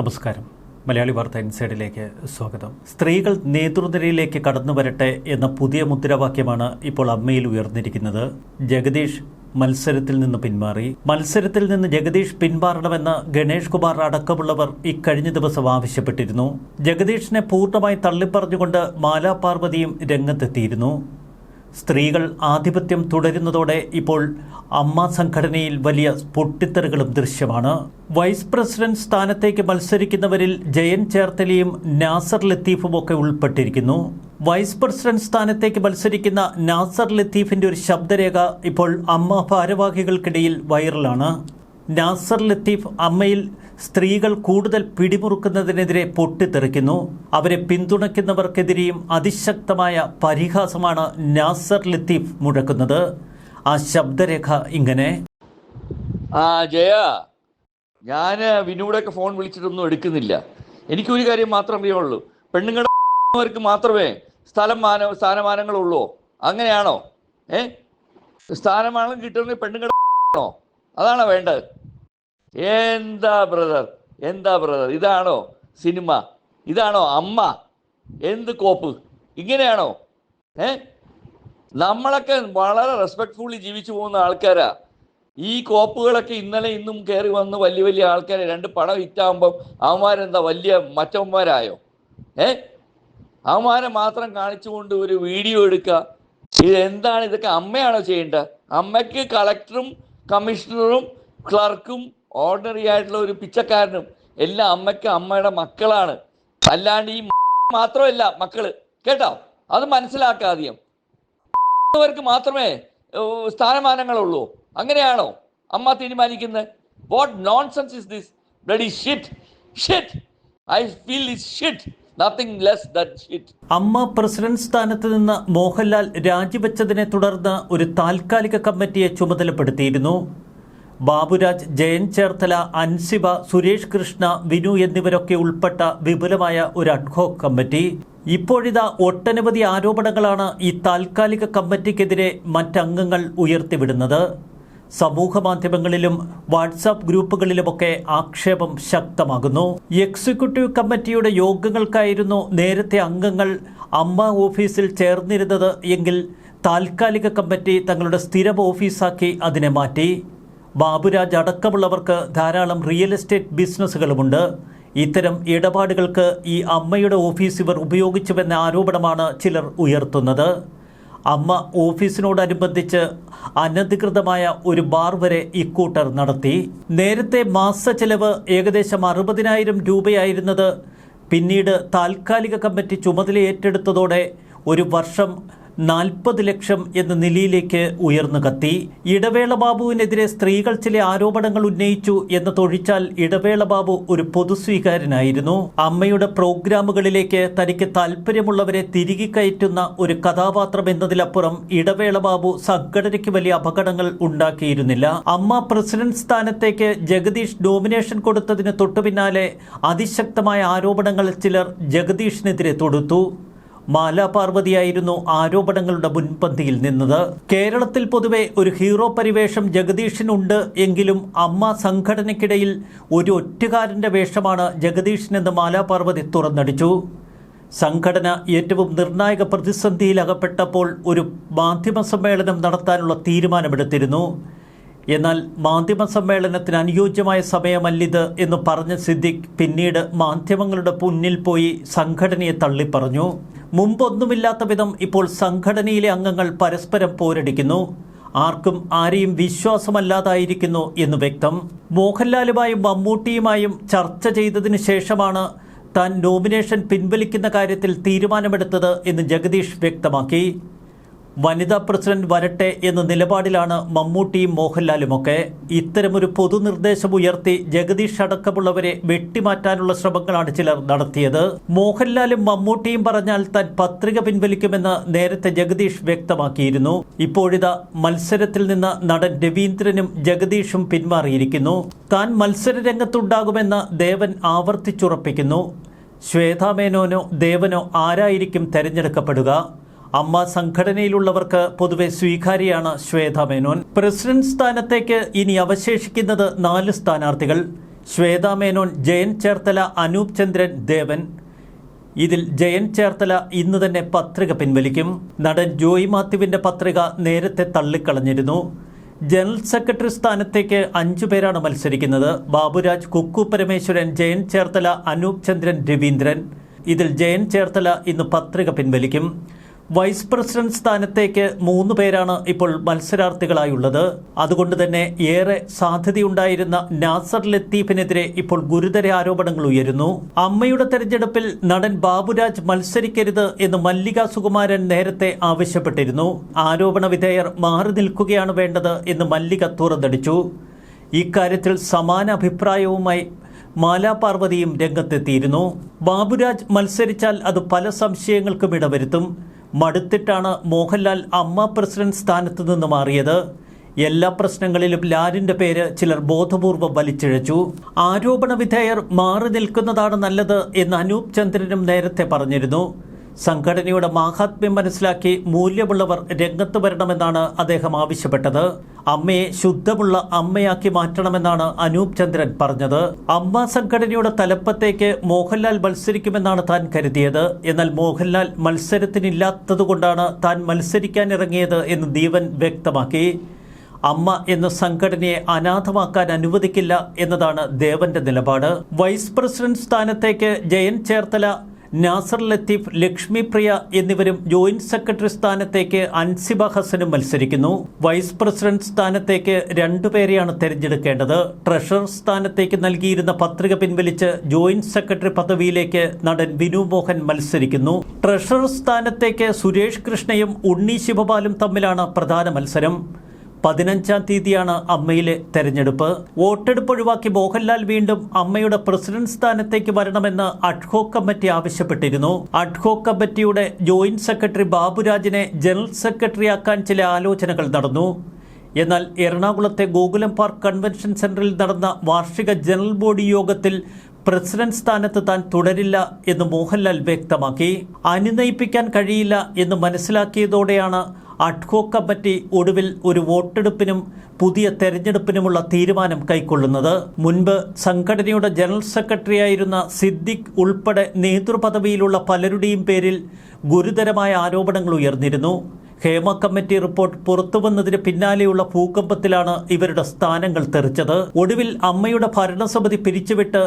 നമസ്കാരം. മലയാളി വാർത്ത ഇൻസൈഡിലേക്ക് സ്വാഗതം. സ്ത്രീകൾ നേതൃനിരയിലേക്ക് കടന്നു വരട്ടെ എന്ന പുതിയ മുദ്രാവാക്യമാണ് ഇപ്പോൾ അമ്മയിൽ ഉയർന്നിരിക്കുന്നത്. ജഗദീഷ് മത്സരത്തിൽ നിന്ന് പിന്മാറി. മത്സരത്തിൽ നിന്ന് ജഗദീഷ് പിന്മാറണമെന്ന് ഗണേഷ് കുമാർ അടക്കമുള്ളവർ ഇക്കഴിഞ്ഞ ദിവസം ആവശ്യപ്പെട്ടിരുന്നു. ജഗദീഷിനെ പൂർണമായി തള്ളിപ്പറഞ്ഞുകൊണ്ട് മാലാ പാർവതിയും രംഗത്തെത്തിയിരുന്നു. സ്ത്രീകൾ ആധിപത്യം തുടരുന്നതോടെ ഇപ്പോൾ അമ്മ സംഘടനയിൽ വലിയ പൊട്ടിത്തെറികളും ദൃശ്യമാണ്. വൈസ് പ്രസിഡന്റ് സ്ഥാനത്തേക്ക് മത്സരിക്കുന്നവരിൽ ജയൻ ചേർത്തലിയും നാസർ ലത്തീഫും ഒക്കെ ഉൾപ്പെട്ടിരിക്കുന്നു. വൈസ് പ്രസിഡന്റ് സ്ഥാനത്തേക്ക് മത്സരിക്കുന്ന നാസർ ലത്തീഫിന്റെ ഒരു ശബ്ദരേഖ ഇപ്പോൾ അമ്മ ഭാരവാഹികൾക്കിടയിൽ വൈറലാണ്. നാസർ ലത്തീഫ് അമ്മയിൽ സ്ത്രീകൾ കൂടുതൽ പിടിമുറുക്കുന്നതിനെതിരെ പൊട്ടിത്തെറിക്കുന്നു. അവരെ പിന്തുണയ്ക്കുന്നവർക്കെതിരെയും അതിശക്തമായ പരിഹാസമാണ് നാസർ ലത്തീഫ് മുഴക്കുന്നത്. ആ ശബ്ദരേഖ ഇങ്ങനെ. ആ ജയ ഞാൻ വിനൂടൊക്കെ ഫോൺ വിളിച്ചിട്ടൊന്നും എടുക്കുന്നില്ല. എനിക്കൊരു കാര്യം മാത്രം അറിയുള്ളൂ പെണ്ണുങ്ങൾക്ക് മാത്രമേ സ്ഥലം മാന സ്ഥാനമാനങ്ങളുള്ളൂ. അങ്ങനെയാണോ? ഏ? സ്ഥാനമാനം കിട്ടുന്നത് പെണ്ണുങ്ങളാണോ അതാണോ വേണ്ടത്? എന്താ ബ്രദർ? എന്താ ബ്രദർ? ഇതാണോ സിനിമ? ഇതാണോ അമ്മ? എന്ത് കോപ്പ്? ഇങ്ങനെയാണോ? ഏ? നമ്മളൊക്കെ വളരെ റെസ്പെക്ട്ഫുള്ളി ജീവിച്ചു പോകുന്ന ആൾക്കാരാ. ഈ കോപ്പുകളൊക്കെ ഇന്നലെ ഇന്നും കയറി വന്ന് വലിയ വലിയ ആൾക്കാരെ രണ്ട് പടം ഹിറ്റാകുമ്പം അവന്മാരെന്താ വലിയ മറ്റവന്മാരായോ? ഏ? അവന്മാരെ മാത്രം കാണിച്ചുകൊണ്ട് ഒരു വീഡിയോ എടുക്കുക ഇത് എന്താണ്? ഇതൊക്കെ അമ്മയാണോ ചെയ്യേണ്ടത്? അമ്മയ്ക്ക് കളക്ടറും കമ്മീഷണറും ക്ലർക്കും ഓർഡിനറി ആയിട്ടുള്ള ഒരു പിച്ചക്കാരനും എല്ലാം അമ്മയ്ക്ക് അമ്മയുടെ മക്കളാണ്. അല്ലാണ്ട് ഈ മാത്രമല്ല മക്കൾ. കേട്ടോ? അത് മനസ്സിലാക്കാതെയും അവർക്ക് മാത്രമേ സ്ഥാനമാനങ്ങളുള്ളൂ. അങ്ങനെയാണോ അമ്മ തീരുമാനിക്കുന്നത്? What nonsense is this bloody shit shit I feel is shit nothing less that shit Amma president സ്ഥാനത്ത് നിന്ന് മോഹൻലാൽ രാജിവെച്ചതിനെ തുടർന്ന് ഒരു താൽക്കാലിക കമ്മിറ്റിയെ ചുമതലപ്പെടുത്തിയിരുന്നു. ബാബുരാജ് ജയൻ ചേർത്തല അൻസിബ സുരേഷ് കൃഷ്ണ വിനു എന്നിവരൊക്കെ ഉൾപ്പെട്ട വിപുലമായ ഒരു അഡ്ഹോക് കമ്മിറ്റി. ഇപ്പോഴിതാ ഒട്ടനവധി ആരോപണങ്ങളാണ് ഈ താൽക്കാലിക കമ്മിറ്റിക്കെതിരെ മറ്റംഗങ്ങൾ ഉയർത്തിവിടുന്നത്. സമൂഹ മാധ്യമങ്ങളിലും വാട്സാപ്പ് ഗ്രൂപ്പുകളിലുമൊക്കെ ആക്ഷേപം ശക്തമാകുന്നു. എക്സിക്യൂട്ടീവ് കമ്മിറ്റിയുടെ യോഗങ്ങൾക്കായിരുന്നു നേരത്തെ അംഗങ്ങൾ അമ്മ ഓഫീസിൽ ചേർന്നിരുന്നത് എങ്കിൽ താൽക്കാലിക കമ്മിറ്റി തങ്ങളുടെ സ്ഥിരം ഓഫീസാക്കി അതിനെ മാറ്റി. ബാബുരാജ് അടക്കമുള്ളവർക്ക് ധാരാളം റിയൽ എസ്റ്റേറ്റ് ബിസിനസ്സുകളുമുണ്ട്. ഇത്തരം ഇടപാടുകൾക്ക് ഈ അമ്മയുടെ ഓഫീസ് ഇവർ ഉപയോഗിച്ചുവെന്ന ആരോപണമാണ് ചിലർ ഉയർത്തുന്നത്. അമ്മ ഓഫീസിനോടനുബന്ധിച്ച് അനധികൃതമായ ഒരു ബാർ വരെ ഇക്കൂട്ടർ നടത്തി. നേരത്തെ മാസ ചെലവ് ഏകദേശം അറുപതിനായിരം രൂപയായിരുന്നത്. പിന്നീട് താൽക്കാലിക കമ്മിറ്റി ചുമതല ഏറ്റെടുത്തതോടെ ഒരു വർഷം നാൽപ്പത് ലക്ഷം എന്ന നിലയിലേക്ക് ഉയർന്നു കത്തി. ഇടവേള ബാബുവിനെതിരെ സ്ത്രീകൾ ചില ആരോപണങ്ങൾ ഉന്നയിച്ചു എന്ന് എന്നതൊഴിച്ചാൽ ഇടവേള ബാബു ഒരു പൊതുസ്വീകാരനായിരുന്നു. അമ്മയുടെ പ്രോഗ്രാമുകളിലേക്ക് തനിക്ക് താല്പര്യമുള്ളവരെ തിരികെ കയറ്റുന്ന ഒരു കഥാപാത്രം എന്നതിലപ്പുറം ഇടവേള ബാബു സംഘടനയ്ക്ക് വലിയ അപകടങ്ങൾ ഉണ്ടാക്കിയിരുന്നില്ല. അമ്മ പ്രസിഡന്റ് സ്ഥാനത്തേക്ക് ജഗദീഷ് ഡോമിനേഷൻ കൊടുത്തതിന് തൊട്ടുപിന്നാലെ അതിശക്തമായ ആരോപണങ്ങൾ ചിലർ ജഗദീഷിനെതിരെ തൊടുത്തു. മാലാ പാർവതിയായിരുന്നു ആരോപണങ്ങളുടെ മുൻപന്തിയിൽ നിന്നത്. കേരളത്തിൽ പൊതുവെ ഒരു ഹീറോ പരിവേഷം ജഗദീഷിനുണ്ട് എങ്കിലും അമ്മ സംഘടനയ്ക്കിടയിൽ ഒരു ഒറ്റുകാരന്റെ വേഷമാണ് ജഗദീഷിനെന്ന് മാലാ മാലാപാർവതി തുറന്നടിച്ചു. സംഘടന ഏറ്റവും നിർണായക പ്രതിസന്ധിയിൽ അകപ്പെട്ടപ്പോൾ ഒരു മാധ്യമ സമ്മേളനം നടത്താനുള്ള തീരുമാനമെടുത്തിരുന്നു. എന്നാൽ മാധ്യമ സമ്മേളനത്തിന് അനുയോജ്യമായ സമയമല്ലിത് എന്ന് പറഞ്ഞ സിദ്ദിഖ് പിന്നീട് മാധ്യമങ്ങളുടെ മുന്നിൽ പോയി സംഘടനയെ തള്ളിപ്പറഞ്ഞു. മുമ്പൊന്നുമില്ലാത്ത വിധം ഇപ്പോൾ സംഘടനയിലെ അംഗങ്ങൾ പരസ്പരം പോരടിക്കുന്നു. ആർക്കും ആരെയും വിശ്വാസമല്ലാതായിരിക്കുന്നു എന്ന് വ്യക്തം. മോഹൻലാലുമായും മമ്മൂട്ടിയുമായും ചർച്ച ചെയ്തതിന് ശേഷമാണ് താൻ നോമിനേഷൻ പിൻവലിക്കുന്ന കാര്യത്തിൽ തീരുമാനമെടുത്തത് എന്ന് ജഗദീഷ് വ്യക്തമാക്കി. വനിതാ പ്രസിഡന്റ് വരട്ടെ എന്ന നിലപാടിലാണ് മമ്മൂട്ടിയും മോഹൻലാലുമൊക്കെ. ഇത്തരമൊരു പൊതുനിർദ്ദേശം ഉയർത്തി ജഗദീഷ് അടക്കമുള്ളവരെ വെട്ടിമാറ്റാനുള്ള ശ്രമങ്ങളാണ് ചിലർ നടത്തിയത്. മോഹൻലാലും മമ്മൂട്ടിയും പറഞ്ഞാൽ താൻ പത്രിക പിൻവലിക്കുമെന്ന് നേരത്തെ ജഗദീഷ് വ്യക്തമാക്കിയിരുന്നു. ഇപ്പോഴിതാ മത്സരത്തിൽ നിന്ന് നടൻ രവീന്ദ്രനും ജഗദീഷും പിന്മാറിയിരിക്കുന്നു. താൻ മത്സര രംഗത്തുണ്ടാകുമെന്ന് ദേവൻ ആവർത്തിച്ചുറപ്പിക്കുന്നു. ശ്വേതാമേനോനോ ദേവനോ ആരായിരിക്കും തെരഞ്ഞെടുക്കപ്പെടുക? അമ്മ സംഘടനയിലുള്ളവർക്ക് പൊതുവെ സ്വീകാര്യയാണ് ശ്വേത മേനോൻ. പ്രസിഡന്റ് സ്ഥാനത്തേക്ക് ഇനി അവശേഷിക്കുന്നത് നാല് സ്ഥാനാർത്ഥികൾ. ശ്വേത മേനോൻ ജയൻ ചേർത്തല അനൂപ് ചന്ദ്രൻ ദേവൻ. ഇതിൽ ജയൻ ചേർത്തല ഇന്ന് തന്നെ പത്രിക പിൻവലിക്കും. നടൻ ജോയി മാത്യുവിന്റെ പത്രിക നേരത്തെ തള്ളിക്കളഞ്ഞിരുന്നു. ജനറൽ സെക്രട്ടറി സ്ഥാനത്തേക്ക് അഞ്ചു പേരാണ് മത്സരിക്കുന്നത്. ബാബുരാജ് കുക്കു പരമേശ്വരൻ ജയൻ ചേർത്തല അനൂപ് ചന്ദ്രൻ രവീന്ദ്രൻ. ഇതിൽ ജയൻ ചേർത്തല ഇന്ന് പത്രിക പിൻവലിക്കും. വൈസ് പ്രസിഡന്റ് സ്ഥാനത്തേക്ക് മൂന്ന് പേരാണ് ഇപ്പോൾ മത്സരാർത്ഥികളായുള്ളത്. അതുകൊണ്ട് തന്നെ ഏറെ സാധ്യതയുണ്ടായിരുന്ന നാസർ ലത്തീഫിനെതിരെ ഇപ്പോൾ ഗുരുതര ആരോപണങ്ങൾ ഉയരുന്നു. അമ്മയുടെ തെരഞ്ഞെടുപ്പിൽ നടൻ ബാബുരാജ് മത്സരിക്കരുത് എന്ന് മല്ലിക സുകുമാരൻ നേരത്തെ ആവശ്യപ്പെട്ടിരുന്നു. ആരോപണ വിധേയർ മാറി നിൽക്കുകയാണ് വേണ്ടത് എന്ന് മല്ലിക തുറന്നടിച്ചു. ഇക്കാര്യത്തിൽ സമാന അഭിപ്രായവുമായി മാലാ പാർവതിയും രംഗത്തെത്തിയിരുന്നു. ബാബുരാജ് മത്സരിച്ചാൽ അത് പല സംശയങ്ങൾക്കും ഇടവരുത്തും. മടുത്തിട്ടാണ് മോഹൻലാൽ അമ്മ പ്രസിഡന്റ് സ്ഥാനത്ത് നിന്ന് മാറിയത്. എല്ലാ പ്രശ്നങ്ങളിലും ലാലിന്റെ പേര് ചിലർ ബോധപൂർവം വലിച്ചിഴച്ചു. ആരോപണ വിധേയർ മാറി നിൽക്കുന്നതാണ് നല്ലത് എന്ന് അനൂപ് ചന്ദ്രനും നേരത്തെ പറഞ്ഞിരുന്നു. സംഘടനയുടെ മാഹാത്മ്യം മനസ്സിലാക്കി മൂല്യമുള്ളവർ രംഗത്ത് വരണമെന്നാണ് അദ്ദേഹം ആവശ്യപ്പെട്ടത്. അമ്മയെ ശുദ്ധമുള്ള അമ്മയാക്കി മാറ്റണമെന്നാണ് അനൂപ് ചന്ദ്രൻ പറഞ്ഞത്. അമ്മ സംഘടനയുടെ തലപ്പത്തേക്ക് മോഹൻലാൽ മത്സരിക്കുമെന്നാണ് താൻ കരുതിയത്. എന്നാൽ മോഹൻലാൽ മത്സരത്തിനില്ലാത്തതുകൊണ്ടാണ് താൻ മത്സരിക്കാനിറങ്ങിയത് എന്ന് ദീപൻ വ്യക്തമാക്കി. അമ്മ എന്ന സംഘടനയെ അനാഥമാക്കാൻ അനുവദിക്കില്ല എന്നതാണ് ദേവന്റെ നിലപാട്. വൈസ് പ്രസിഡന്റ് സ്ഥാനത്തേക്ക് ജയൻ ചേർത്തല നാസർ ലത്തീഫ് ലക്ഷ്മി പ്രിയ എന്നിവരും ജോയിന്റ് സെക്രട്ടറി സ്ഥാനത്തേക്ക് അൻസിബ ഹസനും മത്സരിക്കുന്നു. വൈസ് പ്രസിഡന്റ് സ്ഥാനത്തേക്ക് രണ്ടുപേരെയാണ് തെരഞ്ഞെടുക്കേണ്ടത്. ട്രഷറർ സ്ഥാനത്തേക്ക് നൽകിയിരുന്ന പത്രിക പിൻവലിച്ച് ജോയിന്റ് സെക്രട്ടറി പദവിയിലേക്ക് നടൻ വിനു മോഹൻ മത്സരിക്കുന്നു. ട്രഷറർ സ്ഥാനത്തേക്ക് സുരേഷ് കൃഷ്ണയും ഉണ്ണി ശിവപാലും തമ്മിലാണ് പ്രധാന മത്സരം. പതിനഞ്ചാം തീയതിയാണ് അമ്മയിലെ തെരഞ്ഞെടുപ്പ്. വോട്ടെടുപ്പ് ഒഴിവാക്കി മോഹൻലാൽ വീണ്ടും അമ്മയുടെ പ്രസിഡന്റ് സ്ഥാനത്തേക്ക് വരണമെന്ന് അഡ്ഹോ കമ്മിറ്റി ആവശ്യപ്പെട്ടിരുന്നു. അഡ്ഹോ കമ്മിറ്റിയുടെ ജോയിന്റ് സെക്രട്ടറി ബാബുരാജിനെ ജനറൽ സെക്രട്ടറിയാക്കാൻ ചില ആലോചനകൾ നടന്നു. എന്നാൽ എറണാകുളത്തെ ഗോകുലം പാർക്ക് കൺവെൻഷൻ സെന്ററിൽ നടന്ന വാർഷിക ജനറൽ ബോഡി യോഗത്തിൽ പ്രസിഡന്റ് സ്ഥാനത്ത് താൻ തുടരില്ല എന്ന് മോഹൻലാൽ വ്യക്തമാക്കി. അനുനയിപ്പിക്കാൻ കഴിയില്ല എന്ന് മനസ്സിലാക്കിയതോടെയാണ് അഡ്ഹോ കമ്മിറ്റി ഒടുവിൽ ഒരു വോട്ടെടുപ്പിനും പുതിയ തെരഞ്ഞെടുപ്പിനുമുള്ള തീരുമാനം കൈക്കൊള്ളുന്നത്. മുൻപ് സംഘടനയുടെ ജനറൽ സെക്രട്ടറിയായിരുന്ന സിദ്ദിഖ് ഉൾപ്പെടെ നേതൃപദവിയിലുള്ള പലരുടെയും പേരിൽ ഗുരുതരമായ ആരോപണങ്ങൾ ഉയർന്നിരുന്നു. ഹേമ കമ്മിറ്റി റിപ്പോർട്ട് പുറത്തുവന്നതിന് പിന്നാലെയുള്ള ഭൂകമ്പത്തിലാണ് ഇവരുടെ സ്ഥാനങ്ങൾ തെറിച്ചത്. ഒടുവിൽ അമ്മയുടെ ഭരണസമിതി പിരിച്ചുവിട്ട്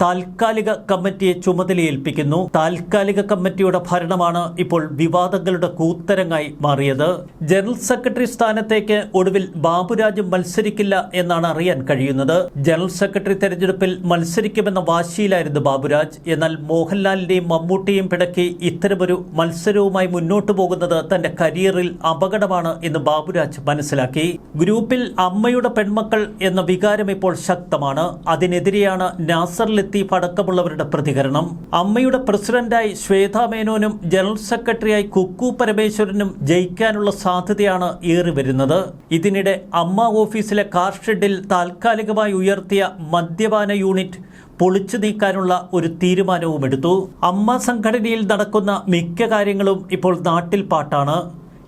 താൽക്കാലിക കമ്മിറ്റിയെ ചുമതലയേൽപ്പിക്കുന്നു. താൽക്കാലിക കമ്മിറ്റിയുടെ ഭരണമാണ് ഇപ്പോൾ വിവാദങ്ങളുടെ കൂത്തരങ്ങായി മാറിയത്. ജനറൽ സെക്രട്ടറി സ്ഥാനത്തേക്ക് ഒടുവിൽ ബാബുരാജ് മത്സരിക്കില്ല എന്നാണ് അറിയാൻ കഴിയുന്നത്. ജനറൽ സെക്രട്ടറി തെരഞ്ഞെടുപ്പിൽ മത്സരിക്കുമെന്ന വാശിയിലായിരുന്നു ബാബുരാജ്. എന്നാൽ മോഹൻലാലിന്റെയും മമ്മൂട്ടിയും പിടക്കി ഇത്തരമൊരു മത്സരവുമായി മുന്നോട്ടു പോകുന്നത് തന്റെ കരിയറിൽ അപകടമാണ് എന്ന് ബാബുരാജ് മനസ്സിലാക്കി. ഗ്രൂപ്പിൽ അമ്മയുടെ പെൺമക്കൾ എന്ന വികാരം ഇപ്പോൾ ശക്തമാണ്. അതിനെതിരെയാണ് നാസർ ലത്തീഫ് അടക്കമുള്ളവരുടെ പ്രതികരണം. അമ്മയുടെ പ്രസിഡന്റായി ശ്വേതാ മേനോനും ജനറൽ സെക്രട്ടറിയായി കുക്കു പരമേശ്വരനും ജയിക്കാനുള്ള സാധ്യതയാണ് ഏറി വരുന്നത്. ഇതിനിടെ അമ്മ ഓഫീസിലെ കാർ ഷെഡിൽ താൽക്കാലികമായി ഉയർത്തിയ മദ്യപാന യൂണിറ്റ് പൊളിച്ചു നീക്കാനുള്ള ഒരു തീരുമാനവും എടുത്തു അമ്മ സംഘടനയിൽ നടക്കുന്ന മിക്ക കാര്യങ്ങളും ഇപ്പോൾ നാട്ടിൽ പാട്ടാണ്.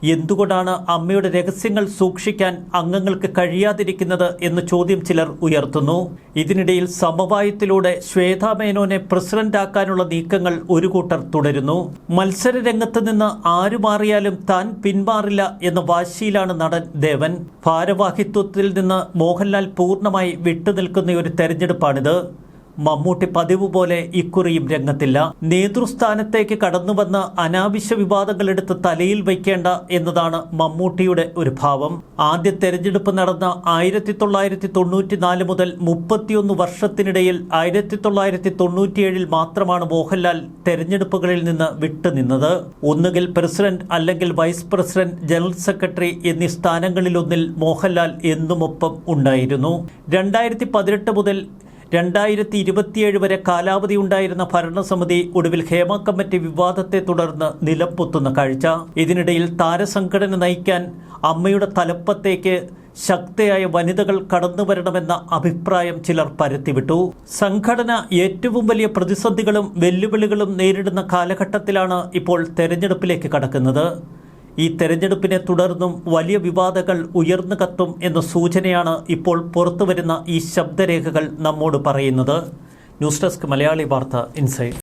എന്തുകൊണ്ടാണ് അമ്മയുടെ രഹസ്യങ്ങൾ സൂക്ഷിക്കാൻ അംഗങ്ങൾക്ക് കഴിയാതിരിക്കുന്നത് എന്ന് ചോദ്യം ചിലർ ഉയർത്തുന്നു. ഇതിനിടയിൽ സമവായത്തിലൂടെ ശ്വേതാ മേനോനെ പ്രസിഡന്റാക്കാനുള്ള നീക്കങ്ങൾ ഒരു കൂട്ടർ തുടരുന്നു. മത്സര രംഗത്ത് നിന്ന് ആരു മാറിയാലും താൻ പിന്മാറില്ല എന്ന വാശിയിലാണ് നടൻ ദേവൻ. ഭാരവാഹിത്വത്തിൽ നിന്ന് മോഹൻലാൽ പൂർണമായി വിട്ടുനിൽക്കുന്ന ഒരു തെരഞ്ഞെടുപ്പാണിത്. മമ്മൂട്ടി പതിവ് പോലെ ഇക്കുറിയും രംഗത്തില്ല. നേതൃസ്ഥാനത്തേക്ക് കടന്നുവന്ന് അനാവശ്യ വിവാദങ്ങളെടുത്ത് തലയിൽ വയ്ക്കേണ്ട എന്നതാണ് മമ്മൂട്ടിയുടെ ഒരു ഭാവം. ആദ്യ തെരഞ്ഞെടുപ്പ് നടന്ന ആയിരത്തി തൊള്ളായിരത്തി തൊണ്ണൂറ്റിനാല് മുതൽ മുപ്പത്തിയൊന്ന് വർഷത്തിനിടയിൽ ആയിരത്തി തൊള്ളായിരത്തി തൊണ്ണൂറ്റിയേഴിൽ മാത്രമാണ് മോഹൻലാൽ തെരഞ്ഞെടുപ്പുകളിൽ നിന്ന് വിട്ടുനിന്നത് ഒന്നുകിൽ പ്രസിഡന്റ് അല്ലെങ്കിൽ വൈസ് പ്രസിഡന്റ് ജനറൽ സെക്രട്ടറി എന്നീ സ്ഥാനങ്ങളിലൊന്നിൽ മോഹൻലാൽ എന്നുമൊപ്പം ഉണ്ടായിരുന്നു. രണ്ടായിരത്തി പതിനെട്ട് മുതൽ രണ്ടായിരത്തി ഇരുപത്തിയേഴ് വരെ കാലാവധി ഉണ്ടായിരുന്ന ഭരണസമിതി ഒടുവിൽ ഹേമ കമ്മിറ്റി വിവാദത്തെ തുടർന്ന് നിലംപൊത്തുന്ന കാഴ്ച. ഇതിനിടയിൽ താരസംഘടന നയിക്കാൻ അമ്മയുടെ തലപ്പത്തേക്ക് ശക്തയായ വനിതകൾ കടന്നു വരണമെന്ന അഭിപ്രായം ചിലർ പരത്തിവിട്ടു. സംഘടന ഏറ്റവും വലിയ പ്രതിസന്ധികളും വെല്ലുവിളികളും നേരിടുന്ന കാലഘട്ടത്തിലാണ് ഇപ്പോൾ തെരഞ്ഞെടുപ്പിലേക്ക് കടക്കുന്നത്. ഈ തെരഞ്ഞെടുപ്പിനെ തുടർന്നും വലിയ വിവാദങ്ങൾ ഉയർന്നു കത്തും എന്ന സൂചനയാണ് ഇപ്പോൾ പുറത്തുവരുന്ന ഈ ശബ്ദരേഖകൾ നമ്മോട് പറയുന്നത്. ന്യൂസ് ഡെസ്ക് മലയാളി വാർത്ത ഇൻസൈഡ്